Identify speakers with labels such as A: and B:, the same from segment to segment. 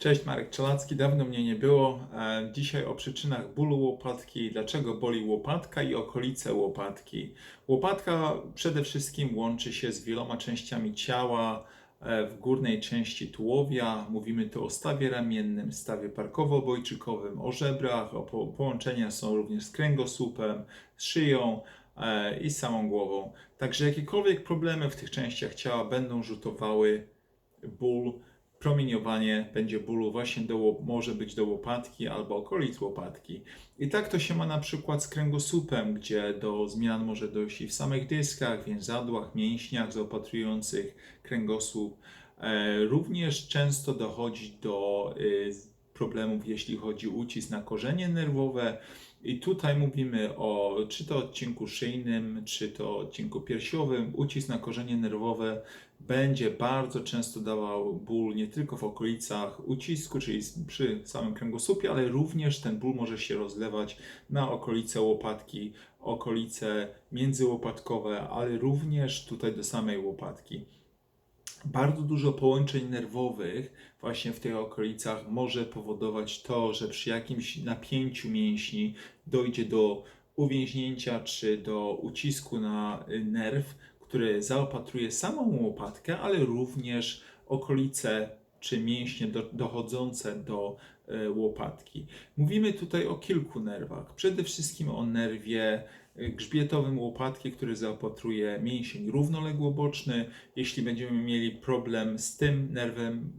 A: Cześć, Marek Czelacki, dawno mnie nie było. E, Dzisiaj o przyczynach bólu łopatki, dlaczego boli łopatka i okolice łopatki. Łopatka przede wszystkim łączy się z wieloma częściami ciała e, w górnej części tułowia. Mówimy tu o stawie ramiennym, stawie parkowo-obojczykowym, o żebrach, o po- połączenia są również z kręgosłupem, z szyją e, i z samą głową. Także jakiekolwiek problemy w tych częściach ciała będą rzutowały ból promieniowanie będzie bólu właśnie do, może być do łopatki albo okolic łopatki. I tak to się ma na przykład z kręgosłupem, gdzie do zmian może dojść i w samych dyskach, więzadłach, mięśniach zaopatrujących kręgosłup. E, Również często dochodzi do y, problemów, jeśli chodzi o ucisk na korzenie nerwowe. I tutaj mówimy o czy to odcinku szyjnym, czy to odcinku piersiowym. Ucisk na korzenie nerwowe będzie bardzo często dawał ból nie tylko w okolicach ucisku, czyli przy samym kręgosłupie, ale również ten ból może się rozlewać na okolice łopatki, okolice międzyłopatkowe, ale również tutaj do samej łopatki. Bardzo dużo połączeń nerwowych właśnie w tych okolicach może powodować to, że przy jakimś napięciu mięśni dojdzie do uwięźnięcia czy do ucisku na y, nerw, który zaopatruje samą łopatkę, ale również okolice czy mięśnie do, dochodzące do e, łopatki. Mówimy tutaj o kilku nerwach. Przede wszystkim o nerwie grzbietowym łopatki, który zaopatruje mięsień równoległoboczny. Jeśli będziemy mieli problem z tym nerwem,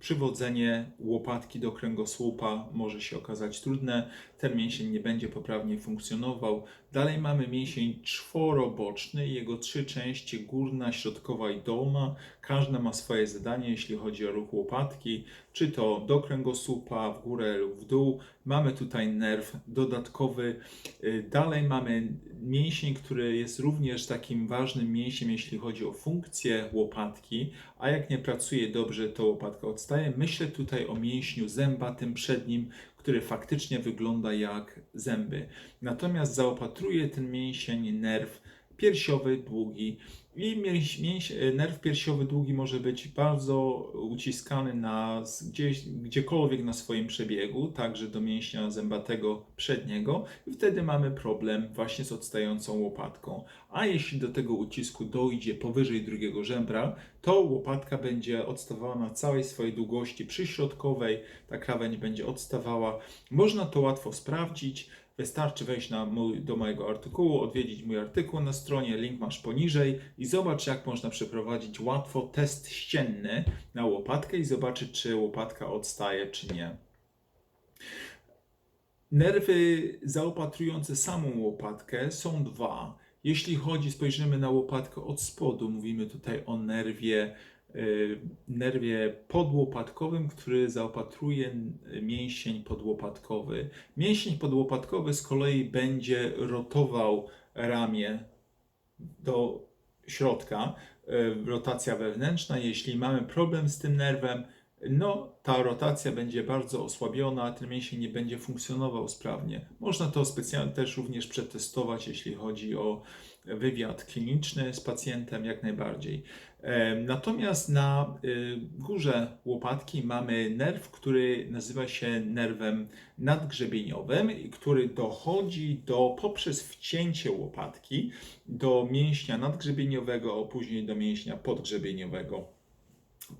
A: przywodzenie łopatki do kręgosłupa może się okazać trudne, ten mięsień nie będzie poprawnie funkcjonował. Dalej mamy mięsień czworoboczny jego trzy części, górna, środkowa i dolna. Każda ma swoje zadanie, jeśli chodzi o ruch łopatki, czy to do kręgosłupa, w górę lub w dół. Mamy tutaj nerw dodatkowy. Y, Dalej mamy mięsień, który jest również takim ważnym mięsiem, jeśli chodzi o funkcję łopatki, a jak nie pracuje dobrze, to łopatka odstaje. Myślę tutaj o mięśniu zębatym przednim, który faktycznie wygląda jak zęby. Natomiast zaopatruje ten mięsień nerw piersiowy długi i mięś, mięś, nerw piersiowy długi może być bardzo uciskany na, gdzieś, gdziekolwiek na swoim przebiegu, także do mięśnia zębatego przedniego i wtedy mamy problem właśnie z odstającą łopatką. A jeśli do tego ucisku dojdzie powyżej drugiego żebra, to łopatka będzie odstawała na całej swojej długości przyśrodkowej, ta krawędź będzie odstawała. Można to łatwo sprawdzić. Wystarczy wejść na mój, do mojego artykułu, odwiedzić mój artykuł na stronie, link masz poniżej i zobacz, jak można przeprowadzić łatwo test ścienny na łopatkę i zobaczyć, czy łopatka odstaje, czy nie. Nerwy zaopatrujące samą łopatkę są dwa. Jeśli chodzi, spojrzymy na łopatkę od spodu, mówimy tutaj o nerwie, nerwie podłopatkowym, który zaopatruje mięsień podłopatkowy. Mięsień podłopatkowy z kolei będzie rotował ramię do środka, y, rotacja wewnętrzna. Jeśli mamy problem z tym nerwem, no ta rotacja będzie bardzo osłabiona, ten mięsień nie będzie funkcjonował sprawnie. Można to specjalnie też również przetestować, jeśli chodzi o wywiad kliniczny z pacjentem, jak najbardziej. Natomiast na y, górze łopatki mamy nerw, który nazywa się nerwem nadgrzebieniowym, który dochodzi do, poprzez wcięcie łopatki do mięśnia nadgrzebieniowego, a później do mięśnia podgrzebieniowego.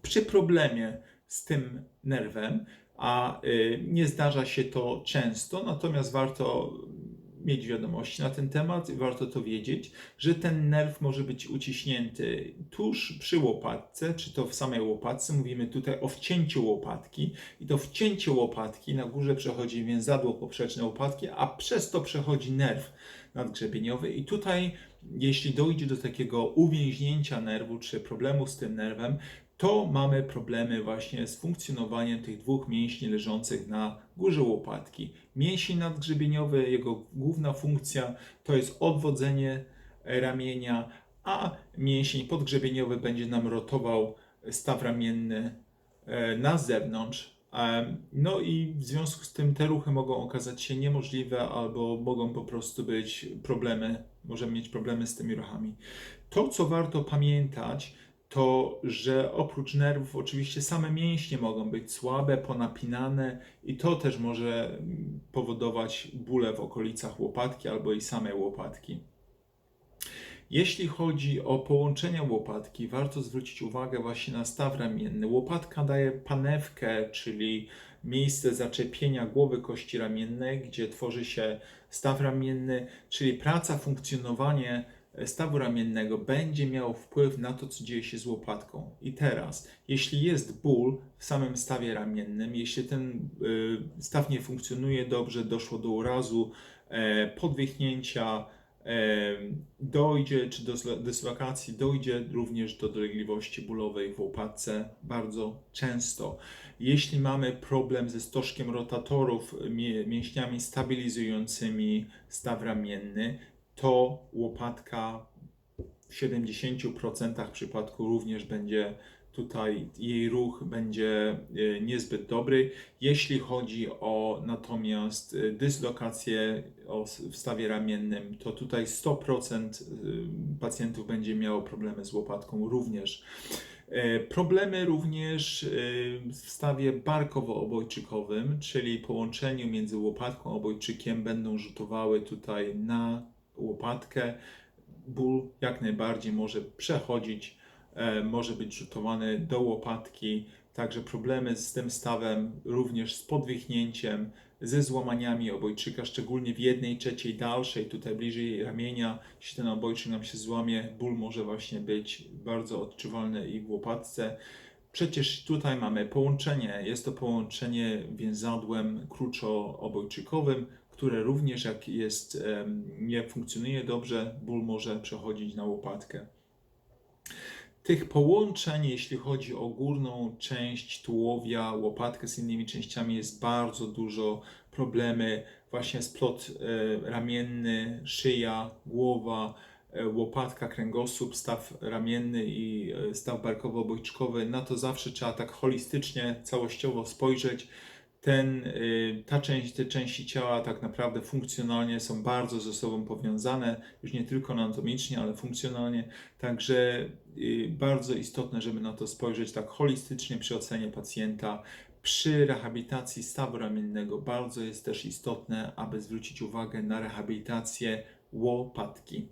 A: Przy problemie z tym nerwem, a y, nie zdarza się to często, natomiast warto mieć wiadomości na ten temat i warto to wiedzieć, że ten nerw może być uciśnięty tuż przy łopatce, czy to w samej łopatce. Mówimy tutaj o wcięciu łopatki i to wcięcie łopatki na górze przechodzi więzadło poprzeczne łopatki, a przez to przechodzi nerw nadgrzebieniowy i tutaj jeśli dojdzie do takiego uwięźnięcia nerwu czy problemu z tym nerwem, to mamy problemy właśnie z funkcjonowaniem tych dwóch mięśni leżących na górze łopatki. Mięsień nadgrzebieniowy, jego główna funkcja to jest odwodzenie ramienia, a mięsień podgrzebieniowy będzie nam rotował staw ramienny e, na zewnątrz. Em, No i w związku z tym te ruchy mogą okazać się niemożliwe albo mogą po prostu być problemy, możemy mieć problemy z tymi ruchami. To, co warto pamiętać, to, że oprócz nerwów oczywiście same mięśnie mogą być słabe, ponapinane i to też może powodować bóle w okolicach łopatki albo i samej łopatki. Jeśli chodzi o połączenia łopatki, warto zwrócić uwagę właśnie na staw ramienny. Łopatka daje panewkę, czyli miejsce zaczepienia głowy kości ramiennej, gdzie tworzy się staw ramienny, czyli praca, funkcjonowanie stawu ramiennego będzie miało wpływ na to, co dzieje się z łopatką. I teraz, jeśli jest ból w samym stawie ramiennym, jeśli ten y, staw nie funkcjonuje dobrze, doszło do urazu, e, podwichnięcia, e, dojdzie, czy do dyslokacji, dojdzie również do dolegliwości bólowej w łopatce bardzo często. Jeśli mamy problem ze stożkiem rotatorów, mię- mięśniami stabilizującymi staw ramienny, to łopatka w 70% przypadku również będzie tutaj jej ruch będzie e, niezbyt dobry. Jeśli chodzi o natomiast e, dyslokację w stawie ramiennym, to tutaj 100% y, pacjentów będzie miało problemy z łopatką również. E, Problemy również e, w stawie barkowo-obojczykowym, czyli połączeniu między łopatką a obojczykiem będą rzutowały tutaj na łopatkę. Ból jak najbardziej może przechodzić, e, może być rzutowany do łopatki. Także problemy z tym stawem, również z podwichnięciem, ze złamaniami obojczyka, szczególnie w jednej trzeciej dalszej, tutaj bliżej ramienia, jeśli ten obojczyk nam się złamie, ból może właśnie być bardzo odczuwalny i w łopatce. Przecież tutaj mamy połączenie, jest to połączenie więzadłem kruczo-obojczykowym, które również jak jest, nie funkcjonuje dobrze, ból może przechodzić na łopatkę. Tych połączeń, jeśli chodzi o górną część tułowia, łopatkę z innymi częściami, jest bardzo dużo. Problemy właśnie splot e, ramienny, szyja, głowa, e, łopatka, kręgosłup, staw ramienny i e, staw barkowo-obojczykowy. Na to zawsze trzeba tak holistycznie, całościowo spojrzeć. Ten, y, ta część, te części ciała tak naprawdę funkcjonalnie są bardzo ze sobą powiązane, już nie tylko anatomicznie, ale funkcjonalnie. Także y, bardzo istotne, żeby na to spojrzeć tak holistycznie przy ocenie pacjenta. Przy rehabilitacji stawu ramiennego bardzo jest też istotne, aby zwrócić uwagę na rehabilitację łopatki.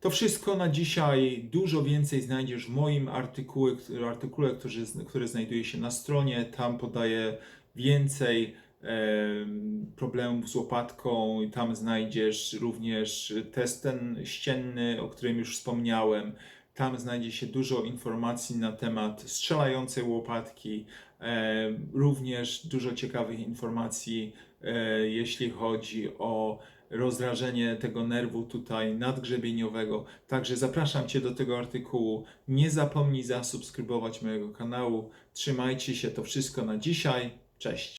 A: To wszystko na dzisiaj. Dużo więcej znajdziesz w moim artykule, artykule który, który znajduje się na stronie. Tam podaję więcej em, problemów z łopatką i tam znajdziesz również test ten ścienny, o którym już wspomniałem. Tam znajdzie się dużo informacji na temat strzelającej łopatki, również dużo ciekawych informacji, e, jeśli chodzi o rozrażenie tego nerwu tutaj nadgrzebieniowego. Także zapraszam Cię do tego artykułu. Nie zapomnij zasubskrybować mojego kanału. Trzymajcie się, to wszystko na dzisiaj. Cześć.